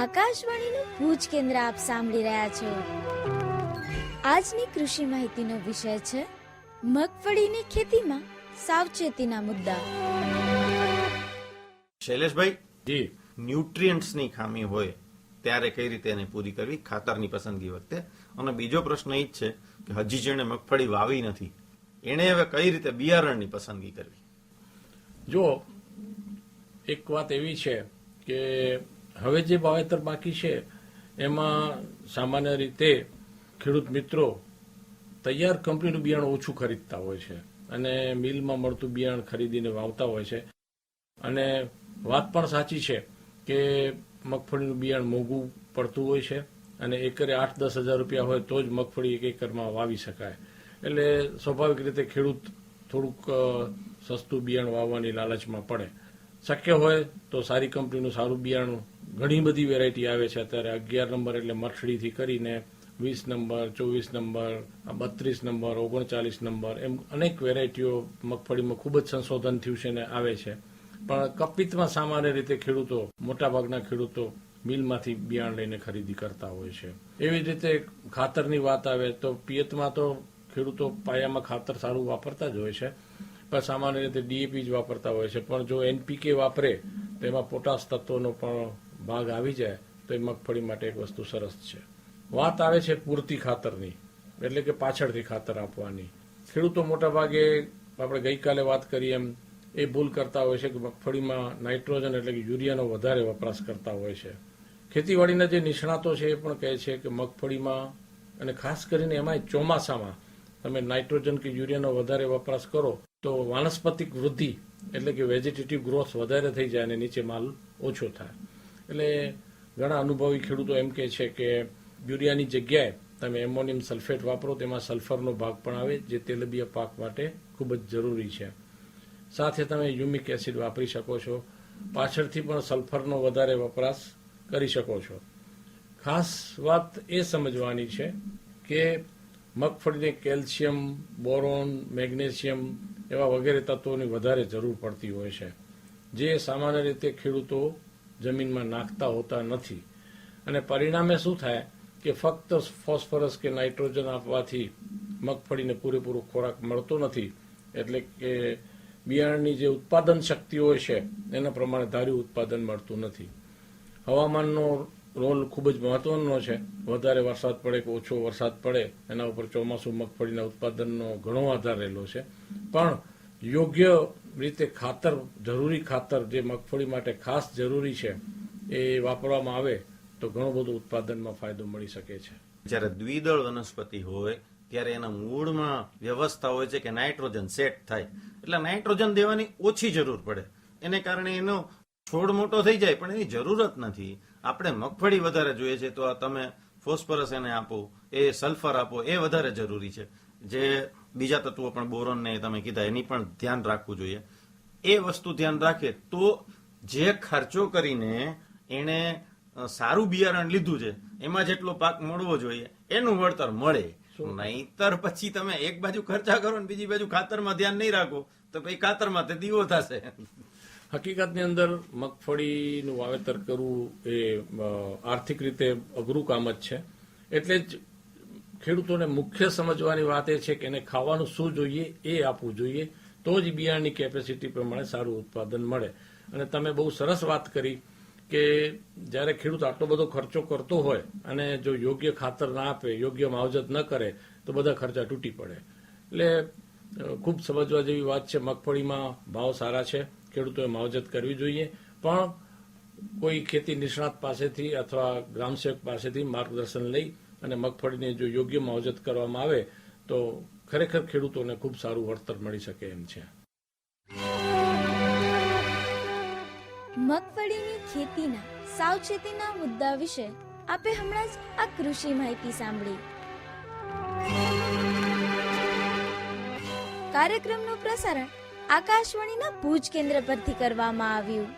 આકાશવાણીનું ભુજ કેન્દ્ર આપ સાંભળી રહ્યા છો. આજની કૃષિ માહિતીનો વિષય છે મગફળીની ખેતીમાં સાવચેતીના મુદ્દા. શૈલેષભાઈ જી. ન્યુટ્રિયન્ટ્સની ખામી હોય ત્યારે કઈ રીતે એને પૂરી કરવી? ખાતરની પસંદગી વખતે. અને બીજો પ્રશ્ન એ જ છે કે હજી જેણે મગફળી વાવી નથી એણે હવે કઈ રીતે બિયારણની પસંદગી કરવી? જો એક વાત એવી છે કે હવે જે વાવેતર બાકી છે, એમાં સામાન્ય રીતે ખેડૂત મિત્રો તૈયાર કંપનીનું બિયાણ ઓછું ખરીદતા હોય છે અને મિલમાં મળતું બિયાણ ખરીદીને વાવતા હોય છે. અને વાત પણ સાચી છે કે મગફળીનું બિયાણ મોંઘું પડતું હોય છે અને એકરે આઠ દસ હજાર રૂપિયા હોય તો જ મગફળી એક એકરમાં વાવી શકાય. એટલે સ્વાભાવિક રીતે ખેડૂત થોડુંક સસ્તું બિયાણ વાવવાની લાલચમાં પડે. શક્ય હોય તો સારી કંપનીનું સારું બિયારણ ઘણી બધી વેરાયટી આવે છે. અત્યારે અગિયાર નંબર એટલે મઠડીથી કરીને વીસ નંબર, ચોવીસ નંબર બત્રીસ નંબર, ઓગણચાલીસ નંબર એમ અનેક વેરાયટીઓ મગફળીમાં ખૂબ જ સંશોધન થયું છે ને આવે છે. પણ કપિતમાં સામાન્ય રીતે ખેડૂતો, મોટાભાગના ખેડૂતો મિલમાંથી બિયારણ લઈને ખરીદી કરતા હોય છે. એવી જ રીતે ખાતરની વાત આવે તો પિયતમાં તો ખેડૂતો પાયામાં ખાતર સારું વાપરતા જ હોય છે. પણ સામાન્ય રીતે ડીએપી જ વાપરતા હોય છે. પણ જો એનપીકે વાપરે તો એમાં પોટાશ તત્વોનો પણ ભાગ આવી જાય, તો એ મગફળી માટે એક વસ્તુ સરસ છે. વાત આવે છે પૂરતી ખાતરની, એટલે કે પાછળથી ખાતર આપવાની. ખેડૂતો મોટા ભાગે આપણે ગઈકાલે વાત કરી એમ, એ ભૂલ કરતા હોય છે કે મગફળીમાં નાઇટ્રોજન એટલે કે યુરિયાનો વધારે વપરાશ કરતા હોય છે. ખેતીવાડીના જે નિષ્ણાતો છે એ પણ કહે છે કે મગફળીમાં, અને ખાસ કરીને એમાંય ચોમાસામાં, તમે નાઇટ્રોજન કે યુરિયાનો વધારે વપરાશ કરો, તો વાનસ્પતિક વૃદ્ધિ એટલે કે વેજીટેટિવ ગ્રોથ વધારે થઈ જાય અને નીચે માલ ઓછો થાય. એટલે ઘણા અનુભવી ખેડૂતો એમ કહે છે કે યુરિયાની જગ્યાએ તમે એમોનિયમ સલ્ફેટ વાપરો, તેમાં સલ્ફરનો ભાગ પણ આવે, જે તેલબિયા પાક માટે ખૂબ જ જરૂરી છે. સાથે તમે યુમિક એસિડ વાપરી શકો છો. પાછળથી પણ સલ્ફરનો વધારે વપરાશ કરી શકો છો. ખાસ વાત એ સમજવાની છે કે મગફળીને કેલ્શિયમ, બોરોન, મેગ્નેશિયમ એવા વગેરે તત્વોની વધારે જરૂર પડતી હોય છે. જે સામાન્ય રીતે ખેડૂતો જમીનમાં નાખતા હોતા નથી. અને પરિણામે શું થાય કે ફક્ત ફોસ્ફરસ કે નાઇટ્રોજન આપવાથી મગફળીને પૂરેપૂરો ખોરાક મળતો નથી. એટલે કે બિયારણની જે ઉત્પાદન શક્તિ હોય છે, એના પ્રમાણે ધાર્યું ઉત્પાદન મળતું નથી. હવામાનનો રોલ ખૂબ જ મહત્વનો છે. વધારે વરસાદ પડે કે ઓછો વરસાદ પડે, એના ઉપર ચોમાસું મગફળીના ઉત્પાદનનો ઘણો આધાર રહેલો છે. પણ યોગ્ય રીતે ખાતર, જરૂરી ખાતર જે મગફળી માટે ખાસ જરૂરી છે, એ વાપરવામાં આવે તો ઘણું બધું ઉત્પાદનમાં ફાયદો મળી શકે છે. જ્યારે દ્વિદળ વનસ્પતિ હોય, ત્યારે એના મૂળમાં વ્યવસ્થા હોય છે કે નાઇટ્રોજન સેટ થાય. એટલે નાઇટ્રોજન દેવાની ઓછી જરૂર પડે. એને કારણે એનો છોડ મોટો થઈ જાય, પણ એની જરૂરત નથી. આપણે મગફળી વધારે જોઈએ છે, તો આ તમે ફોસ્ફરસ એને આપો, એ સલ્ફર આપો, એ વધારે જરૂરી છે. જે બીજા તત્વો પણ બોરોન ને તમે કીધા એની પણ ધ્યાન રાખવું જોઈએ. એ વસ્તુ ધ્યાન રાખે તો જે ખર્ચો કરીને એણે સારું બિયારણ લીધું છે એમાં જેટલો પાક મળવો જોઈએ એનું વળતર મળે. નહીતર પછી તમે એક બાજુ ખર્ચા કરો ને બીજી બાજુ ખાતરમાં ધ્યાન નહીં રાખો તો પછી ખાતરમાં તે દીવો થશે. હકીકતની અંદર મગફળીનું વાવેતર કરવું એ આર્થિક રીતે અઘરું કામ જ છે. એટલે જ ખેડૂતોને મુખ્ય સમજવાની વાત એ છે કે એને ખાવાનું શું જોઈએ, એ આપવું જોઈએ. તો જ બિયારણની કેપેસિટી પ્રમાણે સારું ઉત્પાદન મળે. અને તમે બહુ સરસ વાત કરી કે જ્યારે ખેડૂત આટલો બધો ખર્ચો કરતો હોય અને જો યોગ્ય ખાતર ના આપે, યોગ્ય માવજત ન કરે, તો બધા ખર્ચા તૂટી પડે. એટલે ખૂબ સમજવા જેવી વાત છે, મગફળીમાં ભાવ સારા છે, ખેડૂતોએ માવજત કરવી જોઈએ. પણ કોઈ ખેતી નિષ્ણાત પાસેથી અથવા ગ્રામસેવક પાસેથી માર્ગદર્શન લઈ અને મગફળીને જો યોગ્ય માવજત કરવામાં આવે, તો ખરેખર ખેડૂતોને ખૂબ સારું વળતર મળી શકે એમ છે. મગફળીની ખેતીના, સાવચેતીના મુદ્દા વિશે આપે હમણાં જ આ કૃષિ માહિતી સાંભળી. કાર્યક્રમનું પ્રસારણ આકાશવાણીના ભુજ કેન્દ્ર પરથી કરવામાં આવ્યું.